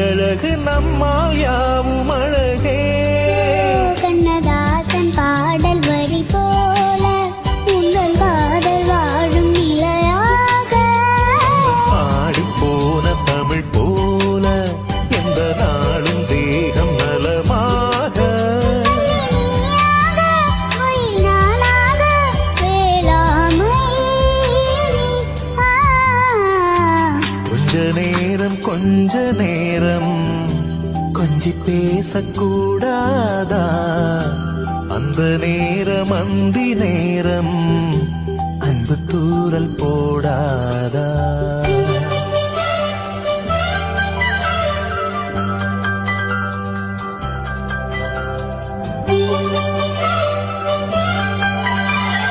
அழகு நம்மால் யாவும் அழகே கண்ணதாசன் பாடல் வரி போல உங்கள் காதல் வாழும் நிலையாக ஆடிப்போன தமிழ் போல எந்த நாளும் தேகம் நலமாக நீயாக, மயில் நானாக, வேளாமை நீ. ஆ. கொஞ்ச நேரம் கொஞ்ச நேரம். கொஞ்சி பேசக்கூடாதா? அந்த நேரம் அந்தி நேரம். அன்பு தூரல் போடாதா?